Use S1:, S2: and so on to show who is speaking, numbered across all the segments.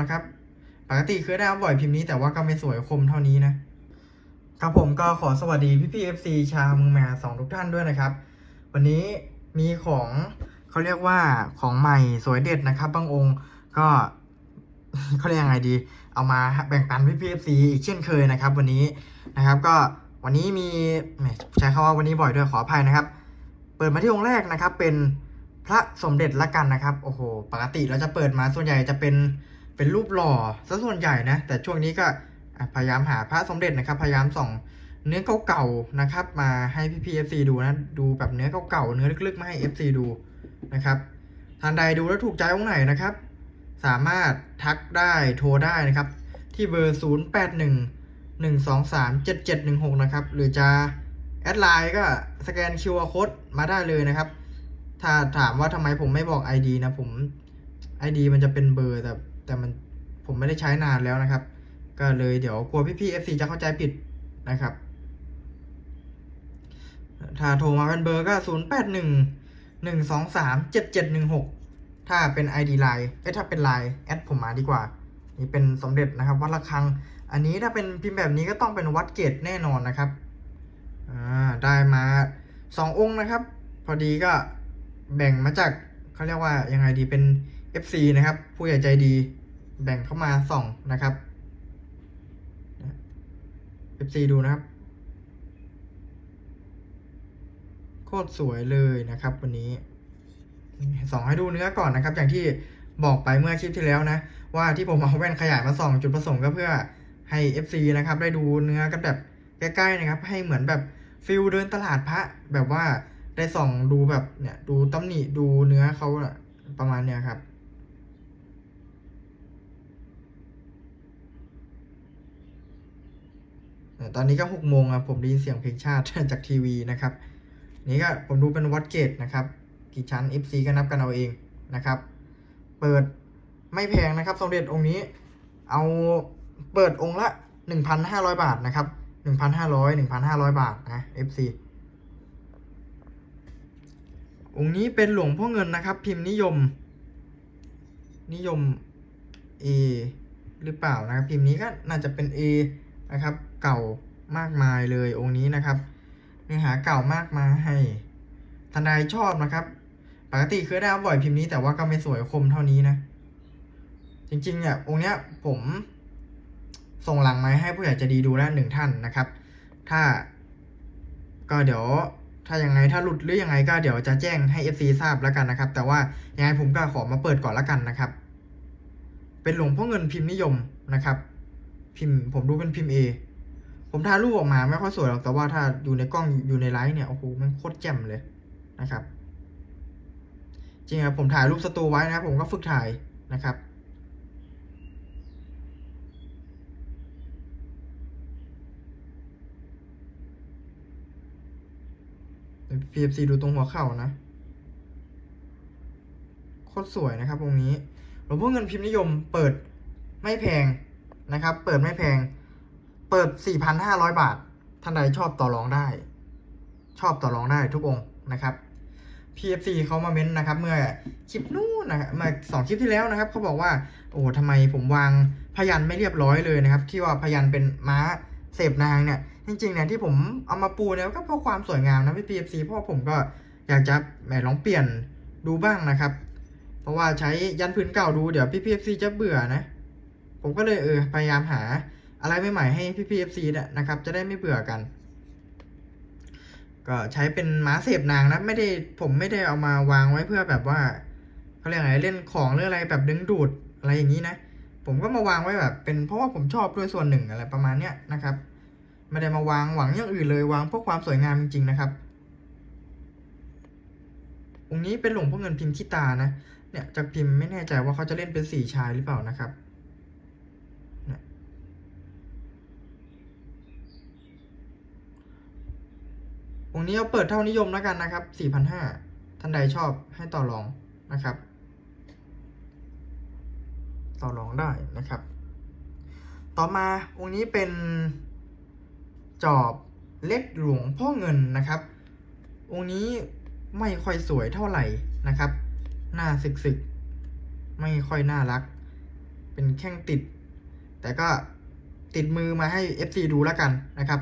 S1: นะครับ ปกติเคยได้อัพบ่อยพิมพ์นี้แต่ว่าก็ไม่สวยคมเท่านี้นะครับผมก็ขอสวัสดีพี่พี่เอฟซีชาวเมืองแม่สองทุกท่านด้วยนะครับ วันนี้มีของเขาเรียกว่าของใหม่สวยเด็ดนะครับบางองค์ก็เขาเรียกยังไงดี เอามาแบ่งปันพี่พี่เอฟซีอีกเช่นเคยนะครับ วันนี้นะครับก็วันนี้มีใช้คำว่าวันนี้บ่อยด้วยขออภัยนะครับ เปิดมาที่องค์แรกนะครับ เป็นพระสมเด็จละกันนะครับ โอ้โห ปกติเราจะเปิดมาส่วนใหญ่จะเป็น เป็นรูปหล่อซะส่วนใหญ่นะ แต่ช่วงนี้ก็พยายามหาพระสมเด็จนะครับ พยายามส่องเนื้อเก่าๆนะครับ มาให้พี่พีเอฟซีดูนะดูแบบเนื้อเก่าๆเนื้อลึกๆมาให้ FC ดูนะครับท่านใดดูแล้วถูกใจองค์ไหนนะครับ สามารถทักได้โทรได้นะครับ ที่เบอร์ 0 8 1 1 2 3 7 7 1 6 นะครับ หรือจะแอดไลน์ก็สแกน QR Code มาได้เลยนะครับ ถ้าถามว่าทำไมผมไม่บอก ID นะผม ID มันจะเป็นเบอร์แต่ แต่มันผมไม่ได้ใช้นานแล้วนะครับ ก็เลยเดี๋ยวกลัวพี่ๆ FC จะเข้าใจผิดนะครับ ถ้าโทรมาเป็นเบอร์ก็ 0 8 1 1 2 3 7 7 1 6 ถ้าเป็น ID Line เอ้ถ้าเป็น Line แอดผมมาดีกว่า นี่เป็นสมเด็จนะครับ วัดระฆัง อันนี้ถ้าเป็นพิมพ์แบบนี้ก็ต้องเป็นวัดเกตแน่นอนนะครับอ่าได้มาสององค์นะครับ พอดีก็แบ่งมาจากเขาเรียกว่ายังไงดีเป็น FC นะครับ ผู้ใหญ่ใจดี แบ่งเข้ามาส่องนะครับ FC ดูนะครับ โคตรสวยเลยนะครับ วันนี้ส่องให้ดูเนื้อก่อนนะครับ อย่างที่บอกไปเมื่อคลิปที่แล้วนะ ว่าที่ผมเอาแว่นขยายมาส่องจุดประสงค์ก็เพื่อให้ FC นะครับ ได้ดูเนื้อกันแบบใกล้ๆนะครับ ให้เหมือนแบบฟิลเดินตลาดพระแบบว่าได้ส่องดูแบบเนี่ยดูตำหนิดูเนื้อเขาประมาณเนี้ยครับ ตอนนี้ก็หกโมงครับผมได้ยินเสียงเพลงชาติจากทีวีนะครับ นี่ก็ผมดูเป็นวัดเกตนะครับ กี่ชั้น FC ก็นับกันเอาเองนะครับ เปิดไม่แพงนะครับสมเด็จองค์นี้ เอาเปิดองค์ละ 1,500 บาทนะครับ 1,500 1,500 บาทนะ FC องค์นี้เป็นหลวงพ่อเงินนะครับ พิมพ์นิยม นิยม A หรือเปล่านะครับ พิมพ์นี้ก็น่าจะเป็น A นะครับ เก่ามากมายเลยองค์นี้นะครับ เนื้อหาเก่ามากมายท่านใดชอบนะครับ ปกติเคยได้อัพบ่อยพิมพ์นี้แต่ว่าก็ไม่สวยคมเท่านี้นะ จริงๆเนี่ยองค์เนี้ยผมส่งหลังไม้ให้ผู้ใหญ่จะดีดูแล้วหนึ่งท่านนะครับ ถ้าก็เดี๋ยวถ้ายังไงถ้าหลุดหรือยังไงก็เดี๋ยวจะแจ้งให้ FC ทราบแล้วกันนะครับ แต่ว่ายังไงผมก็ขอมาเปิดก่อนแล้วกันนะครับ เป็นหลวงพ่อเงินพิมพ์นิยมนะครับ พิมพ์ ผมดูเป็นพิมพ์ A ผมถ่ายรูปออกมาไม่ค่อยสวยหรอกแต่ว่าถ้าอยู่ในกล้องอยู่ในไลฟ์เนี่ยโอ้โหมันโคตรแจ่มเลยนะครับ จริงครับผมถ่ายรูปสตูไว้นะผมก็ฝึกถ่ายนะครับ PFC ดูตรงหัวเข่านะ โคตรสวยนะครับตรงนี้หลวงพ่อเงินพิมพ์นิยมเปิดไม่แพง นะครับ เปิดไม่แพง เปิด 4,500 บาท ท่านใดชอบต่อรองได้ ชอบต่อรองได้ทุกองค์นะครับ PFC เขามาเม้นนะครับ เมื่อคลิปนู้นนะครับเมื่อสองคลิปที่แล้วนะครับเขาบอกว่า โอ้ทำไมผมวางพยันไม่เรียบร้อยเลยนะครับ ที่ว่าพยันเป็นม้าเสพนางเนี่ย จริงๆเนี่ยที่ผมเอามาปูเนี่ยก็เพราะความสวยงามนะพี่ PFC เพราะผมก็อยากจะแหมลองเปลี่ยนดูบ้างนะครับ เพราะว่าใช้ยันพื้นเก่าดูเดี๋ยวพี่ PFC จะเบื่อนะ ผมก็เลยเออพยายามหาอะไรใหม่ๆให้พี่ PFC เนี่ยนะครับ จะได้ไม่เบื่อกัน ก็ใช้เป็นม้าเสพนางนะไม่ได้ผมไม่ได้เอามาวางไว้เพื่อแบบว่าเขาเรียกอะไรเล่นของหรืออะไรแบบดึงดูดอะไรอย่างนี้นะ ผมก็มาวางไว้แบบ เป็นเพราะว่าผมชอบด้วยส่วนหนึ่งอะไรประมาณเนี้ยนะครับไม่ได้มาวางหวังอย่างอื่นเลยวางเพื่อความสวยงามจริงๆนะครับองค์นี้เป็นหลวงพ่อเงินพิมพ์ขี้ตานะเนี่ยจากพิมพ์ไม่แน่ใจว่าเขาจะเล่นเป็นสี่ชายหรือเปล่านะครับเนี่ย องค์นี้เอาเปิดเท่านิยมแล้วกันนะครับสี่พันห้าท่านใดชอบให้ต่อรองนะครับ ต่อรองได้นะครับ ต่อมาองค์นี้เป็นจอบเล็กหลวงพ่อเงินนะครับ องค์นี้ไม่ค่อยสวยเท่าไหร่นะครับ หน้าสึกๆไม่ค่อยน่ารัก เป็นแข้งติด แต่ก็ติดมือมาให้ FC ดูแล้วกันนะครับ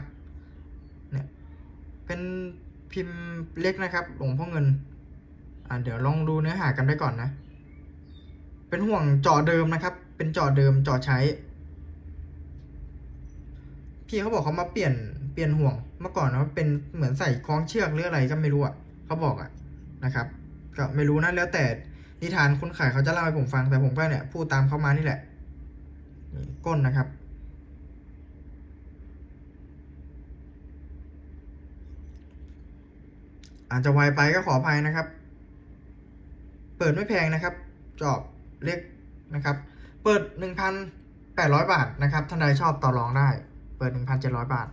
S1: เป็นพิมพ์เล็กนะครับ หลวงพ่อเงิน อ่าเดี๋ยวลองดูเนื้อหากันไปก่อนนะ เป็นห่วงจอเดิมนะครับ เป็นจอเดิมจอใช้ พี่เขาบอกเขามาเปลี่ยนเปลี่ยนห่วงเมื่อก่อนนะเป็นเหมือนใส่คล้องเชือกหรืออะไรก็ไม่รู้อะเขาบอกอะนะครับ ก็ไม่รู้นะแล้วแต่นิทานคนขายเขาจะเล่าให้ผมฟังแต่ผมก็เนี่ยพูดตามเขามานี่แหละก้นนะครับ อาจจะไวไปก็ขออภัยนะครับ เปิดไม่แพงนะครับ จอบเล็กนะครับ เปิดหนึ่งพันแปดร้อยบาทนะครับ ท่านใดชอบต่อรองได้ เปิดหนึ่งพันเจ็ดร้อยบาท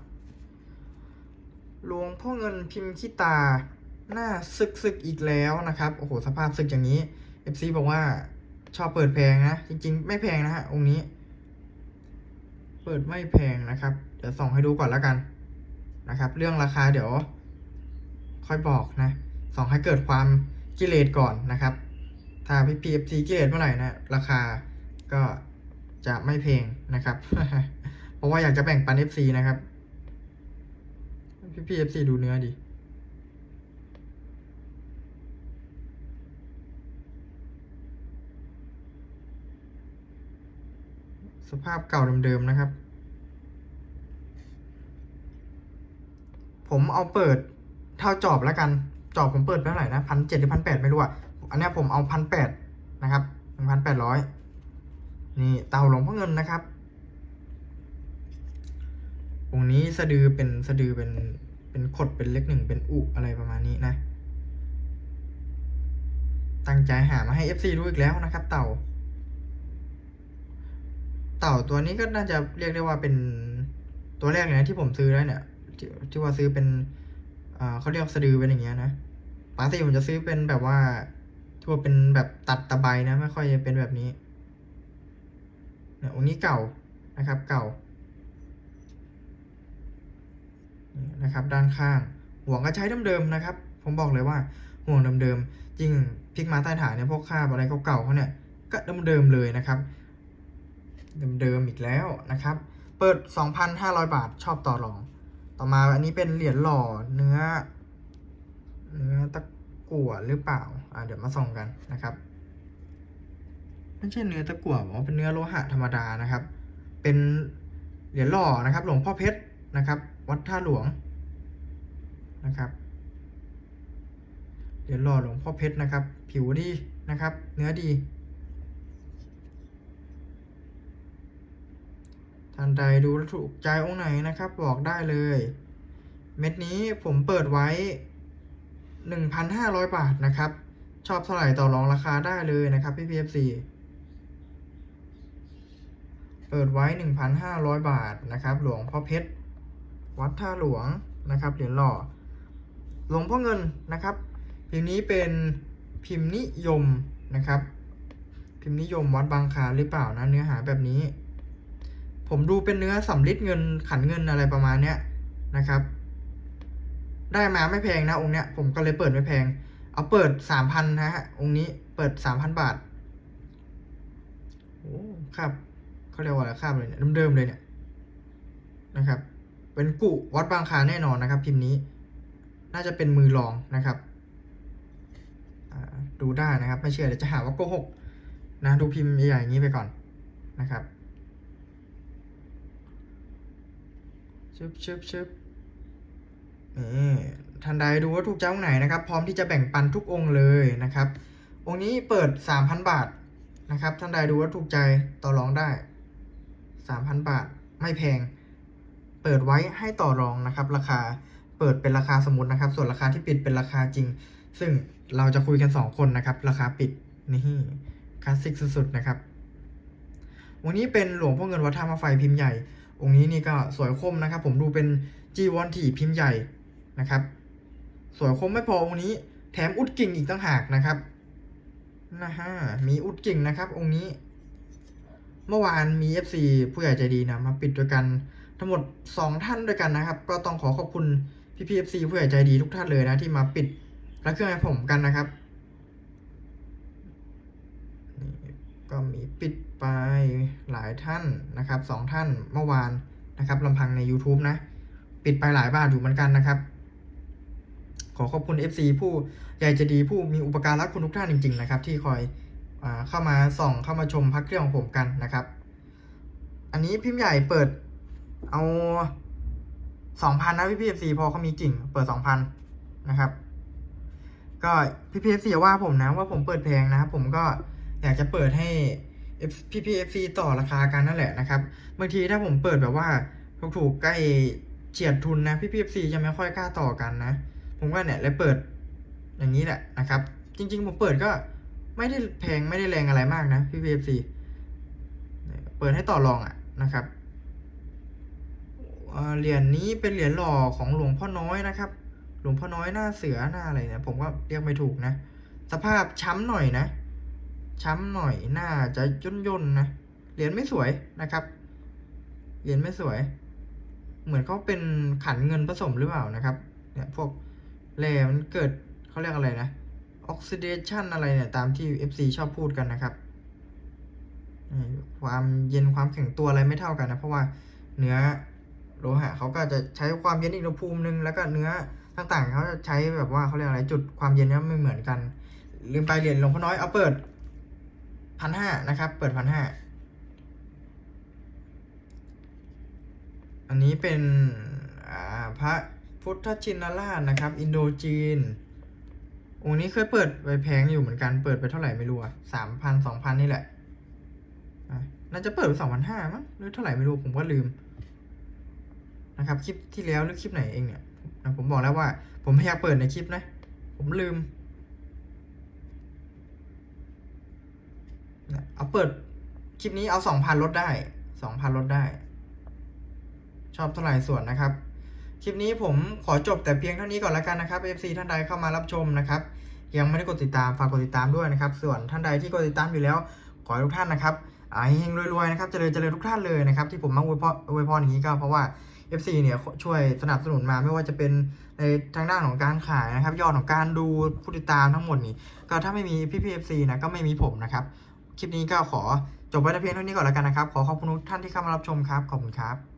S1: หลวงพ่อเงินพิมพ์ขี้ตา หน้าซึกซึกอีกแล้วนะครับ โอ้โห สภาพซึกอย่างนี้ FC บอกว่าชอบเปิดแพงนะ จริง ๆ ไม่แพงนะฮะ องค์นี้ เปิดไม่แพงนะครับ เดี๋ยวส่องให้ดูก่อนแล้วกันนะครับ เรื่องราคาเดี๋ยว ค่อยบอกนะสองให้เกิดความกิเลสก่อนนะครับ ถ้าพี่พีเอฟซีกิเลสเมื่อไหร่นะราคาก็จะไม่แพงนะครับ เพราะว่าอยากจะแบ่งปัน FC นะครับ พี่พีเอฟซีดูเนื้อดิสภาพเก่าเดิมๆนะครับ ผมเอาเปิด เท่าจอบแล้วกันจอบผมเปิดไปเท่าไหร่นะพันเจ็ดหรือพันแปดไม่รู้อะอันนี้ผมเอาพันแปดนะครับหนึ่งพันแปดร้อยนี่เตาหลวงพ่อเงินนะครับองนี้สะดือเป็นสะดือเป็นเป็นขดเป็นเล็กหนึ่งเป็นอุอะไรประมาณนี้นะ ตั้งใจหามาให้ FC ดูอีกแล้วนะครับ เต่า เต่าตัวนี้ก็น่าจะเรียกได้ว่าเป็นตัวแรกเลยนะที่ผมซื้อแล้เนี่ยทที่ว่าซื้อเป็น อ่าเขาเรียกสะดือเป็นอย่างเงี้ยนะปกติผมจะซื้อเป็นแบบว่าที่วเป็นแบบตัดตะไบนะ ไม่ค่อยจะเป็นแบบนี้เนี่ยองค์นี้เก่านะครับ เก่านะครับ ด้านข้าง ห่วงก็ใช้เดิมๆนะครับ ผมบอกเลยว่าห่วงเดิมๆยิ่งพิกมาใต้ฐานเนี่ยพวกคาบอะไรเก่าๆเขาเนี่ยก็เดิมๆเลยนะครับ เดิมๆอีกแล้วนะครับ เปิด 2,500 บาทชอบต่อรอง ต่อมาอันนี้เป็นเหรียญหล่อเนื้อ เนื้อตะกั่วหรือเปล่า อ่าเดี๋ยวมาส่องกันนะครับ ไม่ใช่เนื้อตะกั่วบอกว่าเป็นเนื้อโลหะธรรมดานะครับ เป็นเหรียญหล่อนะครับ หลวงพ่อเพชรนะครับ วัดท่าหลวงนะครับเหรียญหล่อหลวงพ่อเพชรนะครับ ผิวดีนะครับ เนื้อดี ท่านใดดูแล้วถูกใจองค์ไหนนะครับ บอกได้เลย เม็ดนี้ผมเปิดไว้ 1,500 บาทนะครับ ชอบเท่าไหร่ต่อรองราคาได้เลยนะครับพี่พีเอฟซีเปิดไว้ 1,500 บาทนะครับ หลวงพ่อเพชร วัดท่าหลวงนะครับเหรียญหล่อ หลวงพ่อเงินนะครับพิมพ์นี้เป็นพิมพ์นิยมนะครับ พิมพ์นิยมวัดบางคาหรือเปล่านะเนื้อหาแบบนี้ ผมดูเป็นเนื้อสำลิดเงินขันเงินอะไรประมาณเนี้ยนะครับ ได้มาไม่แพงนะองค์เนี้ยผมก็เลยเปิดไม่แพง เอาเปิดสามพันนะฮะองค์นี้เปิดสามพันบาทโอ้ครับเขาเรียกว่าอะไรครับเลยเนี่ยเดิมๆเลยเนี่ยนะครับ เป็นกุวัดบางคาแน่นอนนะครับ พิมพ์นี้ น่าจะเป็นมือรองนะครับดูได้นะครับ ไม่เชื่อเดี๋ยวจะหาว่าโกหกนะดูพิมพ์ใหญ่ๆอย่างนี้ไปก่อนนะครับ ชึบชึบชึบนี่ทันใดดูว่าถูกใจองค์ไหนนะครับ พร้อมที่จะแบ่งปันทุกองค์เลยนะครับ องค์นี้เปิด 3,000 บาทนะครับ ท่านใดดูว่าถูกใจต่อรองได้ 3,000 บาทไม่แพง เปิดไว้ให้ต่อรองนะครับ ราคาเปิดเป็นราคาสมมตินะครับ ส่วนราคาที่ปิดเป็นราคาจริง ซึ่งเราจะคุยกัน 2 คนนะครับ ราคาปิดนี่คลาสสิกสุดๆนะครับ วันนี้เป็นหลวงพ่อเงินวัดท่ามาไฟพิมพ์ใหญ่ องค์นี้นี่ก็สวยคมนะครับ ผมดูเป็นจีวอนถี่พิมพ์ใหญ่นะครับ สวยคมไม่พอองค์นี้ แถมอุดกิ่งอีกต่างหากนะครับนะฮะมีอุดกิ่งนะครับ องค์นี้ เมื่อวานมี FC ผู้ใหญ่ใจดีนะมาปิดด้วยกันทั้งหมด 2 ท่านด้วยกันนะครับ ก็ต้องขอขอบคุณพี่พี FC ผู้ใหญ่ใจดีทุกท่านเลยนะที่มาปิดและเครื่องให้ผมกันนะครับนี่ ก็มีปิดไปหลายท่านนะครับสองท่านเมื่อวานนะครับลำพังใน YouTube นะ ปิดไปหลายบาทอยู่เหมือนกันนะครับ ขอขอบคุณ FC ผู้ใหญ่ใจะดีผู้มีอุปการะคุณทุกท่านจริง ๆ นะครับ ที่คอยอเข้ามาส่องเข้ามาชมพักเครื่องของผมกันนะครับ อันนี้พิมพ์ใหญ่เปิดเอาสองพันนะพี่พีเอฟซีพอเขามีกิ่งเปิดสองพันนะครับ ก็พี่พีเอฟซีว่าผมนะว่าผมเปิดแพงนะครับผมก็ อยากจะเปิดให้พี่พีเอฟซีต่อราคากันนั่นแหละนะครับบางทีถ้าผมเปิดแบบว่าถูกๆใกล้เฉียดทุนนะพี่พีเอฟซีจะไม่ค่อยกล้าต่อกันนะ ผมก็เนี่ยเลยเปิดอย่างนี้แหละนะครับ จริง ๆ ผมเปิดก็ไม่ได้แพงไม่ได้แรงอะไรมากนะพี่พีเอฟซีเปิดให้ต่อรองอะนะครับเอ่อเหรียญนี้เป็นเหรียญหล่อของหลวงพ่อน้อยนะครับ หลวงพ่อน้อยหน้าเสือหน้าอะไรเนี่ยผมก็เรียกไม่ถูกนะ สภาพช้ำหน่อยนะ ช้ำหน่อยหน้าจะย่นย่นนะ เหรียญไม่สวยนะครับ เหรียญไม่สวย เหมือนเขาเป็นขันเงินผสมหรือเปล่านะครับ เนี่ยพวกแร่มันเกิดเขาเรียกอะไรนะออกซิเดชันอะไรเนี่ยตามที่ FC ชอบพูดกันนะครับ ความเย็นความแข็งตัวอะไรไม่เท่ากันนะ เพราะว่าเนื้อโลหะเขาก็จะใช้ความเย็นอีกอุณหภูมินึง แล้วก็เนื้อต่างๆเขาจะใช้แบบว่าเขาเรียกอะไรจุดความเย็นเนี่ยไม่เหมือนกัน ลืมไปเหรียญหลวงพ่อน้อยเอาเปิด พันห้านะครับ เปิดพันห้าอันนี้เป็นอ่าพระพุทธชินราชนะครับ อินโดจีน องค์นี้เคยเปิดไปแพงอยู่เหมือนกัน เปิดไปเท่าไหร่ไม่รู้อะสามพันสองพันนี่แหละ น่าจะเปิดไปสองพันห้ามั้งหรือเท่าไหร่ไม่รู้ผมก็ลืม นะครับคลิปที่แล้วหรือคลิปไหนเองเนี่ยผมบอกแล้วว่า ผมไม่อยากเปิดในคลิปนะ ผมลืมนะ เอาเปิดคลิปนี้เอาสองพันลดได้สองพันลดได้ ชอบเท่าไหร่ส่วนนะครับ คลิปนี้ผมขอจบแต่เพียงเท่านี้ก่อนแล้วกันนะครับ FC ท่านใดเข้ามารับชมนะครับ ยังไม่ได้กดติดตามฝากกดติดตามด้วยนะครับ ส่วนท่านใดที่กดติดตามอยู่แล้ว ขอให้ทุกท่านนะครับอ่าเฮงรวยๆนะครับเจริญเจริญทุกท่านเลยนะครับที่ผมมาอวยพรอวยพรอย่างนี้ก็เพราะว่า FC เนี่ยช่วยสนับสนุนมาไม่ว่าจะเป็นในทางด้านของการขายนะครับ ยอดของการดูผู้ติดตามทั้งหมดนี้ ก็ถ้าไม่มีพี่พี FC นะก็ไม่มีผมนะครับ คลิปนี้ก็ขอจบไว้แต่เพียงเท่านี้ก่อนแล้วกันนะครับ ขอขอบคุณทุกท่านที่เข้ามารับชมครับ ขอบคุณครับ